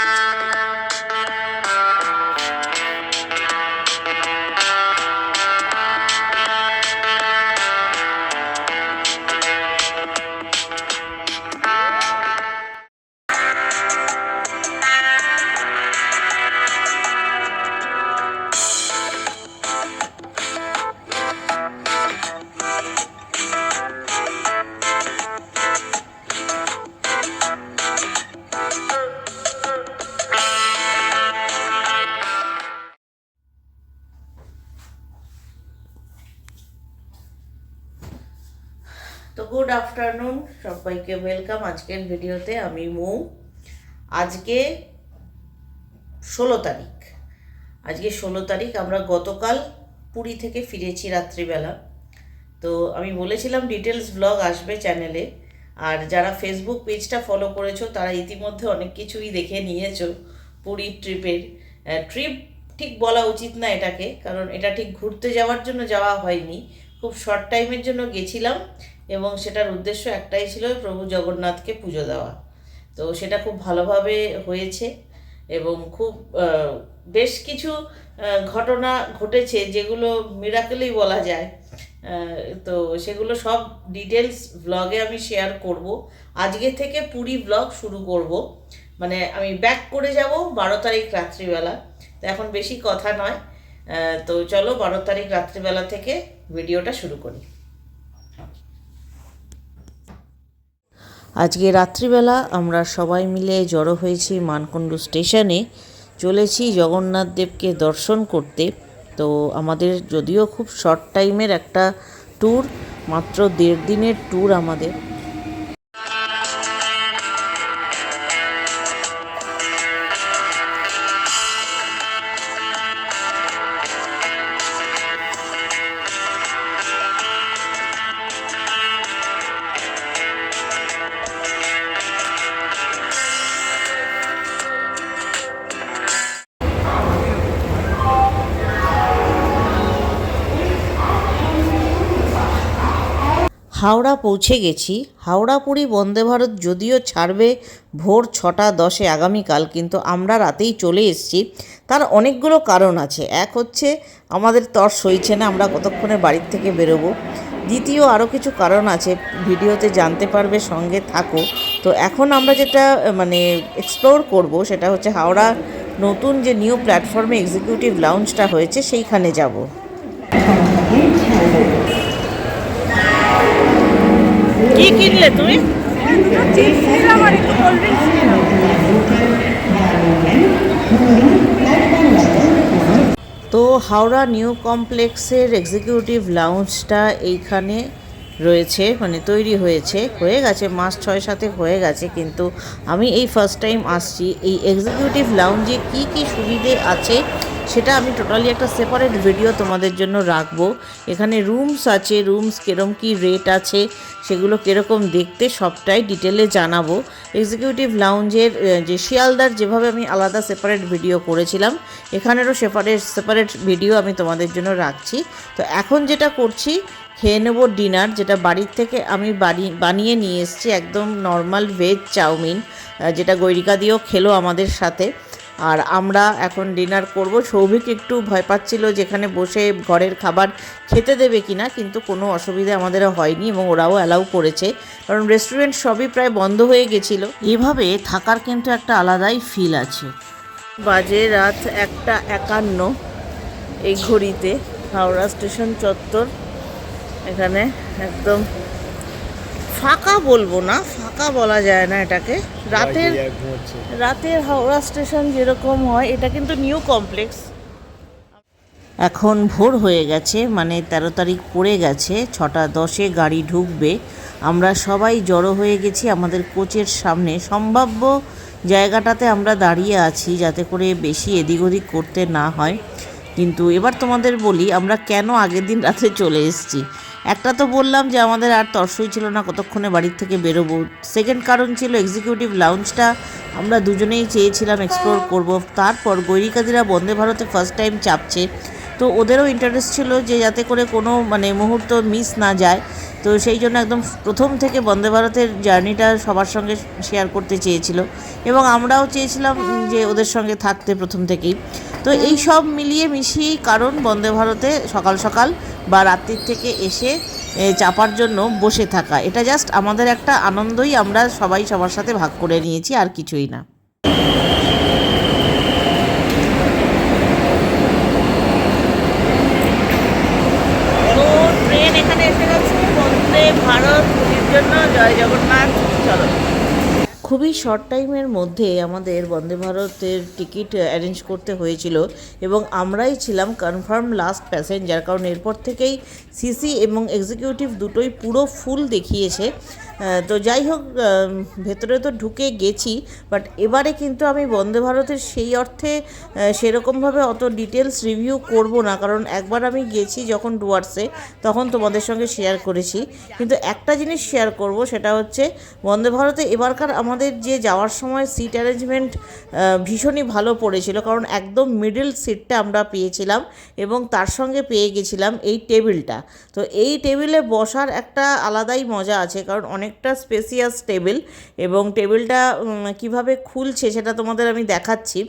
তো good afternoon সবাইকে welcome আজকের ভিডিওতে আমি মৌ। আজকে ষোলো তারিখ। আজকে ষোলো তারিখ, আমরা গতকাল পুরী থেকে ফিরেছি রাত্রিবেলা। তো আমি বলেছিলাম ডিটেলস ব্লগ আসবে চ্যানেলে আর যারা ফেসবুক পেজটা ফলো করেছ, তারা ইতিমধ্যে অনেক কিছুই দেখে নিয়েছো পুরীর ট্রিপের ট্রিপ ঠিক বলা উচিত না এটাকে, কারণ এটা ঠিক ঘুরতে যাওয়ার জন্য যাওয়া হয়নি। খুব শর্ট টাইমের জন্য গেছিলাম। এবং সেটার উদ্দেশ্য একটাই ছিল প্রভু জগন্নাথকে পুজো দেওয়া। তো সেটা খুব ভালোভাবে হয়েছে এবং খুব বেশ কিছু ঘটনা ঘটেছে যেগুলো মিরাকেলেই বলা যায়। তো সেগুলো সব ডিটেলস ব্লগে আমি শেয়ার করব। আজকে থেকে পুরী ব্লগ শুরু করব। মানে আমি ব্যাক করে যাব বারো তারিখ রাত্রিবেলা। তো এখন বেশি কথা নয়। তো চলো বারো তারিখ রাত্রিবেলা থেকে ভিডিওটা শুরু করি। আজকে রাত্রিবেলা আমরা সবাই মিলে জড়ো হয়েছি মানকুণ্ডু স্টেশনে। চলেছি জগন্নাথ দেবকে দর্শন করতে। তো আমাদের যদিও খুব শর্ট টাইমের একটা ট্যুর মাত্র দেড় দিনের ট্যুর আমাদের। হাওড়া পৌঁছে গেছি। হাওড়া পুরী বন্দে ভারত যদিও ছাড়বে ভোর ছটা দশে আগামীকাল, কিন্তু আমরা রাতেই চলে এসেছি। তার অনেকগুলো কারণ আছে। এক হচ্ছে, আমাদের তর সইছে না, আমরা কতক্ষণে বাড়ির থেকে বেরোবো। দ্বিতীয়, আরও কিছু কারণ আছে। ভিডিওতে জানতে পারবে, সঙ্গে থাকো। তো এখন আমরা যেটা মানে এক্সপ্লোর করব, সেটা হচ্ছে হাওড়া নতুন যে নিউ প্ল্যাটফর্মে এক্সিকিউটিভ লাউঞ্জটা হয়েছে, সেইখানে যাব। কি কিনলে তুমি? তো হাওড়া নিউ কমপ্লেক্সের এক্সিকিউটিভ লাউঞ্জটা এইখানে রয়েছে মানে তৈরি হয়েছে, হয়ে গেছে, মাস ছয় সাথে হয়ে গেছে, কিন্তু আমি এই ফার্স্ট টাইম আসছি। এই এক্সিকিউটিভ লাউঞ্জে কি কি সুবিধে আছে, সেটা আমি টোটালি একটা সেপারেট ভিডিও তোমাদের জন্য রাখব। এখানে রুমস আছে রুমস কীরকম কী রেট আছে, সেগুলো কীরকম দেখতে সবটাই ডিটেলে জানাব। এক্সিকিউটিভ লাউঞ্জের যে শিয়ালদার যেভাবে আমি আলাদা সেপারেট ভিডিও করেছিলাম, এখানেরও সেপারেট সেপারেট ভিডিও আমি তোমাদের জন্য রাখছি। তো এখন যেটা করছি, খেয়ে নেব ডিনার যেটা বাড়ির থেকে আমি বাড়ি, বানিয়ে নিয়ে এসেছি একদম নর্মাল ভেজ চাউমিন যেটা গৈরিকা দিয়েও খেলো আমাদের সাথে। আর আমরা এখন ডিনার করব। সৌভিক একটু ভয় পাচ্ছিল যেখানে বসে ঘরের খাবার খেতে দেবে কি না কিন্তু কোনো অসুবিধা আমাদের হয়নি এবং ওরাও অ্যালাউ করেছে। কারণ রেস্টুরেন্ট সবই প্রায় বন্ধ হয়ে গেছিল। এভাবে থাকার কিন্তু একটা আলাদাই ফিল আছে। বাজে রাত একটা একান্ন এই ঘড়িতে, হাওড়া স্টেশন চত্বর। এখানে একদম ফাঁকা বলব না ফাঁকা বলা যায় না এটাকে। রাতের রাতের হাওড়া স্টেশন যেরকম হয় এটা কিন্তু নিউ কমপ্লেক্স। এখন ভোর হয়ে গেছে মানে তেরো তারিখ পড়ে গেছে ছটা দশে গাড়ি ঢুকবে। আমরা সবাই জড়ো হয়ে গেছি আমাদের কোচের সামনে। সম্ভাব্য জায়গাটাতে আমরা দাঁড়িয়ে আছি যাতে করে বেশি এদিক ওদিক করতে না হয়। কিন্তু এবার তোমাদের বলি আমরা কেন আগের দিন রাতে চলে এসেছি? একটা তো বললাম যে আমাদের আর তর্সই ছিল না, কতক্ষণে বাড়ির থেকে বেরোবো। সেকেন্ড কারণ ছিল এক্সিকিউটিভ লাউঞ্জটা আমরা দুজনেই চেয়েছিলাম এক্সপ্লোর করব। তারপর গৈরিকাদিরা বন্দে ভারতে ফার্স্ট টাইম চাপছে। তো ওদেরও ইন্টারেস্ট ছিল যে যাতে করে কোনো মানে মুহূর্ত মিস না যায়। তো সেই জন্য একদম প্রথম থেকে বন্দে ভারতের জার্নিটা সবার সঙ্গে শেয়ার করতে চেয়েছিল। এবং আমরাও চেয়েছিলাম যে ওদের সঙ্গে থাকতে প্রথম থেকেই। তো এই সব মিলিয়ে মিশিয়েই কারণ বন্দে ভারতে সকাল সকাল বা রাত্রির থেকে এসে চাপার জন্য বসে থাকা। এটা জাস্ট আমাদের একটা আনন্দই আমরা সবাই সবার সাথে ভাগ করে নিয়েছি, আর কিছুই না। ট্রেন এখানে ভারত জন্য জয় জগন্নাথ, চলো। খুবই শর্ট টাইমের মধ্যে আমাদের বন্দে ভারতের টিকিট অ্যারেঞ্জ করতে হয়েছিল এবং আমরাই ছিলাম কনফার্ম লাস্ট প্যাসেঞ্জার কারণ এরপর থেকেই সিসি এবং এক্সিকিউটিভ দুটোই পুরো ফুল দেখিয়েছে। তো যাই হোক ভেতরে তো ঢুকে গেছি বাট এবারে কিন্তু আমি বন্দে ভারতের সেই অর্থে সেরকমভাবে অত ডিটেলস রিভিউ করব না, কারণ একবার আমি গেছি যখন ডুয়ার্সে, তখন তোমাদের সঙ্গে শেয়ার করেছি। কিন্তু একটা জিনিস শেয়ার করব, সেটা হচ্ছে, বন্দে ভারতে এবারকার আমাদের যে যাওয়ার সময় সিট অ্যারেঞ্জমেন্ট ভীষণই ভালো পড়েছিল, কারণ একদম মিডল সিটটা আমরা পেয়েছিলাম এবং তার সঙ্গে পেয়ে গেছিলাম এই টেবিলটা তো এই টেবিলে বসার একটা আলাদাই মজা আছে, কারণ অনেকটা স্পেসিয়াস টেবিল এবং টেবিলটা কীভাবে খুলছে সেটা তোমাদের আমি দেখাচ্ছি।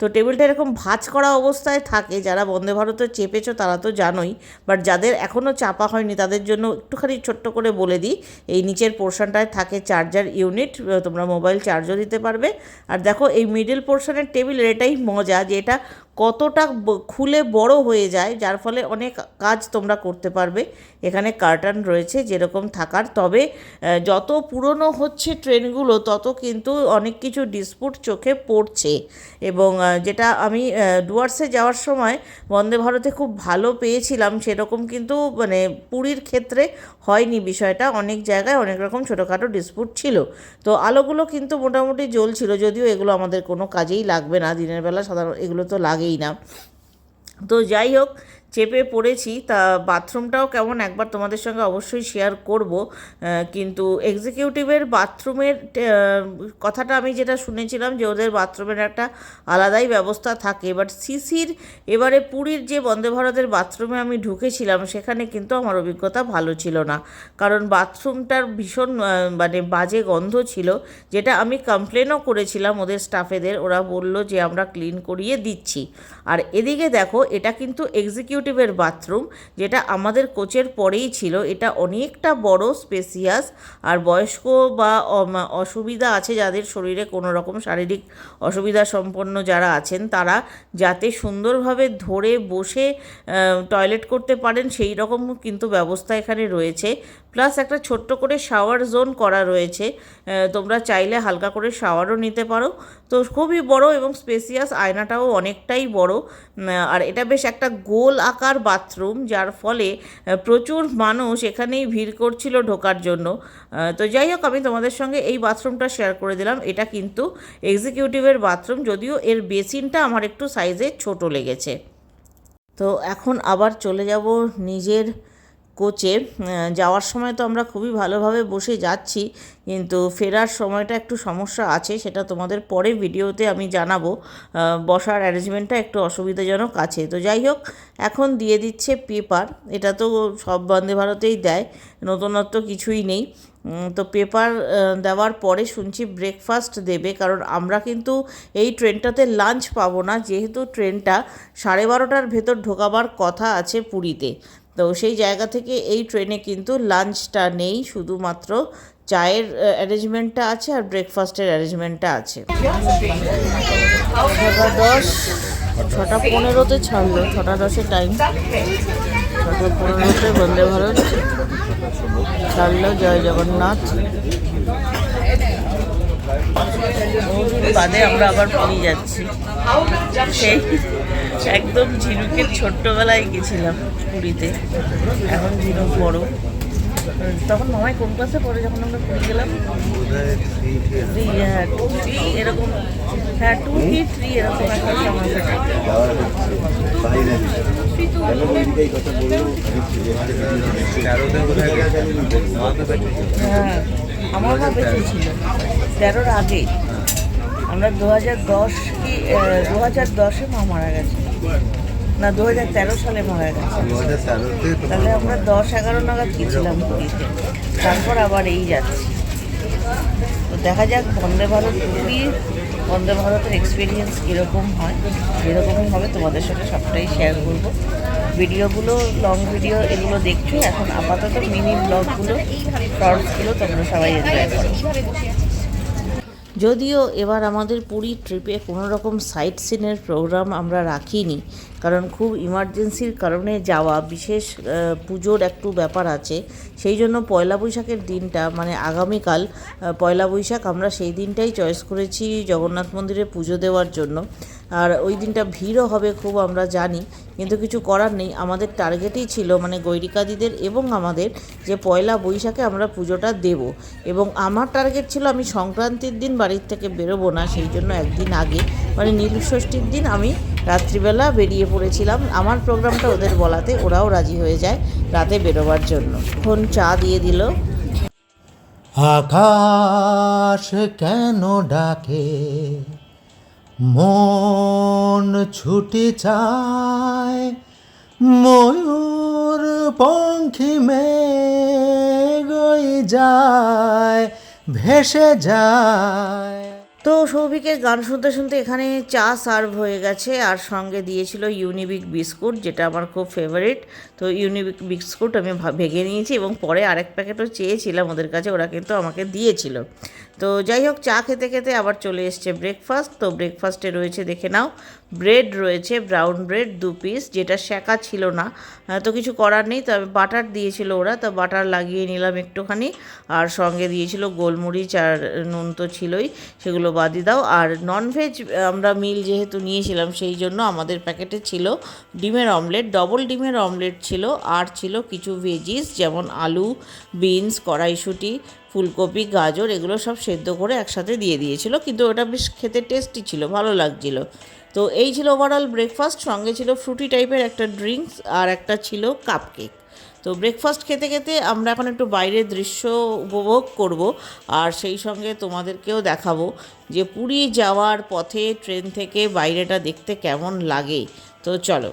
তো টেবিলটা এরকম ভাঁজ করা অবস্থায় থাকে, যারা বন্দে ভারতে চেপেছো তারা তো জানোই বাট যাদের এখনও চাপা হয়নি তাদের জন্য একটুখানি ছোট্ট করে বলে দিই, এই নিচের পোর্শনটায় থাকে চার্জার ইউনিট তোমরা মোবাইল চার্জও দিতে পারবে, আর দেখো এই মিডিল পোর্শনের টেবিলের এটাই মজা যে এটা কতটা খুলে বড় হয়ে যায়, যার ফলে অনেক কাজ তোমরা করতে পারবে, এখানে কার্টান রয়েছে যেরকম থাকার, তবে যত পুরনো হচ্ছে ট্রেনগুলো তত কিন্তু অনেক কিছু ডিসপুট চোখে পড়ছে, এবং যেটা আমি ডুয়ার্সে যাওয়ার সময় বন্দে ভারতে খুব ভালো পেয়েছিলাম, সেরকম কিন্তু মানে পুরীর ক্ষেত্রে হয়নি বিষয়টা। অনেক জায়গায় অনেক রকম ছোটোখাটো ডিসপুট ছিল। তো আলোগুলো কিন্তু মোটামুটি জ্বলছিল, যদিও এগুলো আমাদের কোনো কাজেই লাগবে না। দিনের বেলা সাধারণ, এগুলো তো লাগেই না। তো যাই হোক চেপে পড়েছি, তা বাথরুমটাও কেমন একবার তোমাদের সঙ্গে অবশ্যই শেয়ার করব। কিন্তু এক্সিকিউটিভের বাথরুমের কথাটা আমি যেটা শুনেছিলাম যে ওদের বাথরুমের একটা আলাদাই ব্যবস্থা থাকে। বাট সিসির এবারে পুরীর যে বন্দে ভারতের বাথরুমে আমি ঢুকেছিলাম, সেখানে কিন্তু আমার অভিজ্ঞতা ভালো ছিল না। কারণ বাথরুমটার ভীষণ মানে বাজে গন্ধ ছিল, যেটা আমি কমপ্লেনও করেছিলাম ওদের স্টাফেদের ওরা বলল যে আমরা ক্লিন করিয়ে দিচ্ছি। আর এদিকে দেখো, এটা কিন্তু এক্সিকিউটিভের বাথরুম যেটা আমাদের কোচের পরেই ছিল। এটা অনেকটা বড় স্পেসিয়াস আর বয়স্ক বা অসুবিধা আছে যাদের শরীরে কোনো রকম শারীরিক অসুবিধা সম্পন্ন যারা আছেন, তারা যাতে সুন্দরভাবে ধরে বসে টয়লেট করতে পারেন, সেই রকম কিন্তু ব্যবস্থা এখানে রয়েছে। প্লাস একটা ছোট্ট করে শাওয়ার জোন করা রয়েছে। তোমরা চাইলে হালকা করে শাওয়ারও নিতে পারো। তো খুবই বড় এবং স্পেসিয়াস আয়নাটাও অনেকটাই বড়। আর এটা বেশ একটা গোল আকার বাথরুম যার ফলে প্রচুর মানুষ এখানেই ভিড় করছিল ঢোকার জন্য। তো যাই হোক, আমি তোমাদের সঙ্গে এই বাথরুমটা শেয়ার করে দিলাম। এটা কিন্তু এক্সিকিউটিভের বাথরুম যদিও এর বেসিনটা আমার একটু সাইজে ছোট লেগেছে। তো এখন আবার চলে যাব নিজের কোচে যাওয়ার সময় তো আমরা খুবই ভালোভাবে বসে যাচ্ছি, কিন্তু ফেরার সময়টা একটু সমস্যা আছে, সেটা তোমাদের পরে ভিডিওতে আমি জানাব বসার অ্যারেঞ্জমেন্টটা একটু অসুবিধাজনক আছে। তো যাই হোক, এখন দিয়ে দিচ্ছে পেপার এটা তো সব বন্দে ভারতেই দেয়, নতুনত্ব কিছুই নেই তো পেপার দেওয়ার পরে শুনছি ব্রেকফাস্ট দেবে, কারণ আমরা কিন্তু এই ট্রেনটাতে লাঞ্চ পাবো না, যেহেতু ট্রেনটা সাড়ে বারোটার ভেতর ঢোকাবার কথা আছে পুরীতে। তো সেই জায়গা থেকে এই ট্রেনে কিন্তু লাঞ্চটা নেই, শুধুমাত্র চায়ের অ্যারেঞ্জমেন্টটা আছে আর ব্রেকফাস্টের অ্যারেঞ্জমেন্টটা আছে। ছটা দশ, ছটা পনেরোতে ছাড়লো, ছটা দশে টাইম ছটা পনেরোতে বন্দে ভারত। ছাড়লো জয় জগন্নাথ। বাদে আমরা আবার পুরী যাচ্ছি। সেই একদম ঝিনুকের ছোট্টবেলায় গেছিলাম পুরীতে। এখন ঝিনুক বড়। তখন মামাই কোন ক্লাসে পড়ে যখন আমরা পুরী গেলাম? থ্রি এরকম। হ্যাঁ টু কি? থ্রি এরকম একটা সময় হ্যাঁ আমার বেঁচে ছিল? তেরোর আগে। আমরা দু হাজার দশ কি দু হাজার দশে মা মারা গেছে। না দু হাজার তেরো সালে মারা গেছে। তাহলে আমরা দশ এগারো নাগাদ গেছিলাম পুরীতে। তারপর আবার এই যাচ্ছি। তো দেখা যাক বন্দে ভারত পুরী বন্দে ভারতের এক্সপিরিয়েন্স কীরকম হয় যেরকমই হবে তোমাদের সাথে সবটাই শেয়ার করব। ভিডিওগুলো লং ভিডিও এগুলো দেখছ এখন আপাতত মিনি ব্লগগুলো শর্টসগুলো তোমরা সবাই এনজয় করো। যদিও এবার আমাদের পুরী ট্রিপে কোনো রকম সাইট সিনের প্রোগ্রাম আমরা রাখিনি, কারণ খুব ইমার্জেন্সির কারণে যাওয়া, বিশেষ পুজোর একটু ব্যাপার আছে, সেই জন্য পয়লা বৈশাখের দিনটা মানে আগামীকাল পয়লা বৈশাখ আমরা সেই দিনটাই চয়েস করেছি জগন্নাথ মন্দিরে পুজো দেওয়ার জন্য। আর ওই দিনটা ভিড়ও হবে খুব, আমরা জানি। কিন্তু কিছু করার নেই। আমাদের টার্গেটই ছিল মানে গৈরিকাদিদের এবং আমাদের যে পয়লা বৈশাখে আমরা পুজোটা দেব। এবং আমার টার্গেট ছিল আমি সংক্রান্তির দিন বাড়ির থেকে বেরোবো না, সেই জন্য একদিন আগে মানে নীলষষ্ঠীর দিন আমি রাত্রিবেলা বেরিয়ে পড়েছিলাম। আমার প্রোগ্রামটা ওদের বলাতে ওরাও রাজি হয়ে যায় রাতে বেরোবার জন্য। এখন চা দিয়ে দিল। আকাশ কেন ডাকে? মন ছুটি চায় ময়ূর পঙ্খী মেঘই যায়, ভেসে যায়। তো সৌভিকের গান শুনতে শুনতে এখানে চা সার্ভ হয়ে গেছে, আর সঙ্গে দিয়েছিল ইউনিবিক বিস্কুট, যেটা আমার খুব ফেভারিট তো ইউনিবিক বিস্কুট আমি ভেঙে নিয়েছি এবং পরে আরেক প্যাকেটও চেয়েছিলাম ওদের কাছে, ওরা কিন্তু আমাকে দিয়েছিল। তো যাই হোক, চা খেতে খেতে আবার চলে এসছে ব্রেকফাস্ট তো ব্রেকফাস্টে রয়েছে, দেখে নাও ব্রেড রয়েছে ব্রাউন ব্রেড দু পিস যেটা শেঁকা ছিল না। তো কিছু করার নেই, তবে বাটার দিয়েছিল ওরা, তো বাটার লাগিয়ে নিলাম একটুখানি। আর সঙ্গে দিয়েছিল গোলমরিচ আর নুন তো ছিলই, সেগুলো বাদই দাও। আর ননভেজ আমরা মিল যেহেতু নিয়েছিলাম, সেই জন্য আমাদের প্যাকেটে ছিল ডিমের অমলেট ডবল ডিমের অমলেট ছিল। আর ছিল কিছু ভেজিস যেমন আলু বিনস কড়াইশুঁটি ফুলকপি, গাজর এগুলো সব সেদ্ধ করে একসাথে দিয়ে দিয়েছিল। কিন্তু ওটা বেশ খেতে টেস্টি ছিল, ভালো লাগছিল। তো এই ছিল ওভারঅল ব্রেকফাস্ট সঙ্গে ছিল ফ্রুটি টাইপের একটা ড্রিঙ্কস আর একটা ছিল কাপকেক তো ব্রেকফাস্ট খেতে খেতে আমরা এখন একটু বাইরের দৃশ্য উপভোগ করব আর সেই সঙ্গে তোমাদেরকেও দেখাবো যে পুরী যাওয়ার পথে ট্রেন থেকে বাইরেটা দেখতে কেমন লাগে। তো চলো।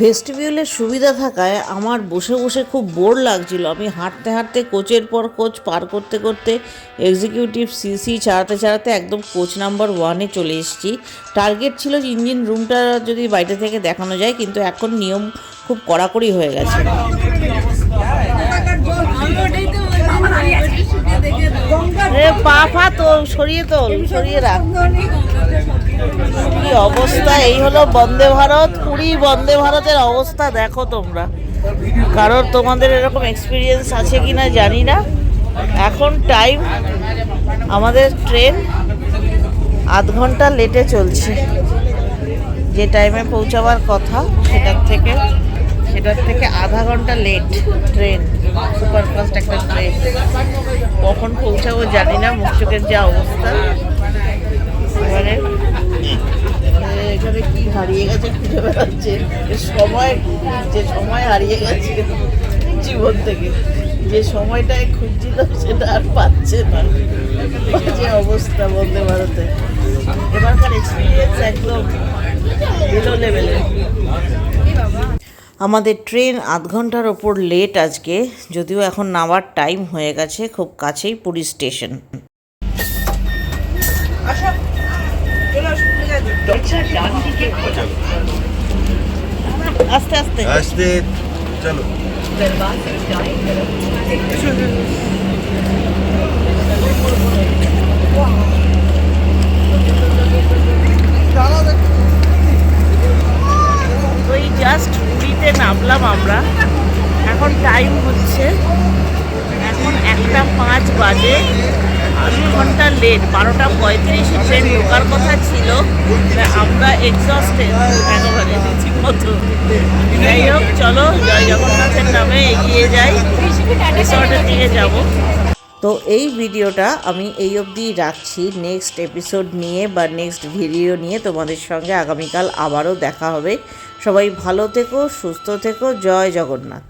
ভেস্টিবিউলের সুবিধা থাকায় আমার বসে বসে খুব বোর লাগছিল। আমি হাঁটতে হাঁটতে কোচের পর কোচ পার করতে করতে এক্সিকিউটিভ সিসি চালাতে চালাতে একদম কোচ নাম্বার ওয়ানে চলে এসেছি। টার্গেট ছিল যে ইঞ্জিন রুমটা যদি বাইরে থেকে দেখানো যায় কিন্তু এখন নিয়ম খুব কড়াকড়ি হয়ে গেছে। পা ফা তোল সরিয়ে তোল সরিয়ে রাখ। কি অবস্থা? এই হলো বন্দে ভারত। পুরী বন্দে ভারতের অবস্থা দেখো তোমরা। কারোর তোমাদের এরকম এক্সপিরিয়েন্স আছে কি না জানি না। এখন টাইম আমাদের ট্রেন আধ ঘণ্টা লেটে চলছে। যে টাইমে পৌঁছাবার কথা, সেটার থেকে সেটার থেকে আধা ঘণ্টা লেট ট্রেন সুপারফাস্ট একটা ট্রেন কখন পৌঁছাবো জানি না, মুখ যা অবস্থা। এবারে কি হারিয়ে গেছে খুঁজে বেড়াচ্ছে? সময়, যে সময় হারিয়ে গেছে জীবন থেকে, যে সময়টায় খুঁজছিল সেটা আর পাচ্ছে না। যে অবস্থা বলতে ভারতে এবারকার এক্সপিরিয়েন্স একদম ভিলো লেভেলের আমাদের ট্রেন আধ ঘণ্টার ওপর লেট আজকে, যদিও এখন নামার টাইম হয়ে গেছে খুব কাছেই পুরী স্টেশন আস্তে আস্তে। আসতে চলো। ওই জাস্ট পুরীতে নামলাম আমরা। এখন টাইম হচ্ছে। এখন একটা পাঁচ বাজে। আধ ঘণ্টা লেট বারোটা পঁয়ত্রিশে ট্রেন ঢোকার কথা ছিল। আমরা এক্সস্টেড একেবারে রীতিমতো যাই হোক, চলো জয় জগন্নাথের নামে এগিয়ে যাই। রিসর্টের দিকে যাব। তো এই ভিডিওটা আমি এই অবধিই রাখছি। নেক্সট এপিসোড নিয়ে বা নেক্সট ভিডিও নিয়ে তোমাদের সঙ্গে আগামীকাল আবারও দেখা হবে। সবাই ভালো থেকো, সুস্থ থেকো। জয় জগন্নাথ।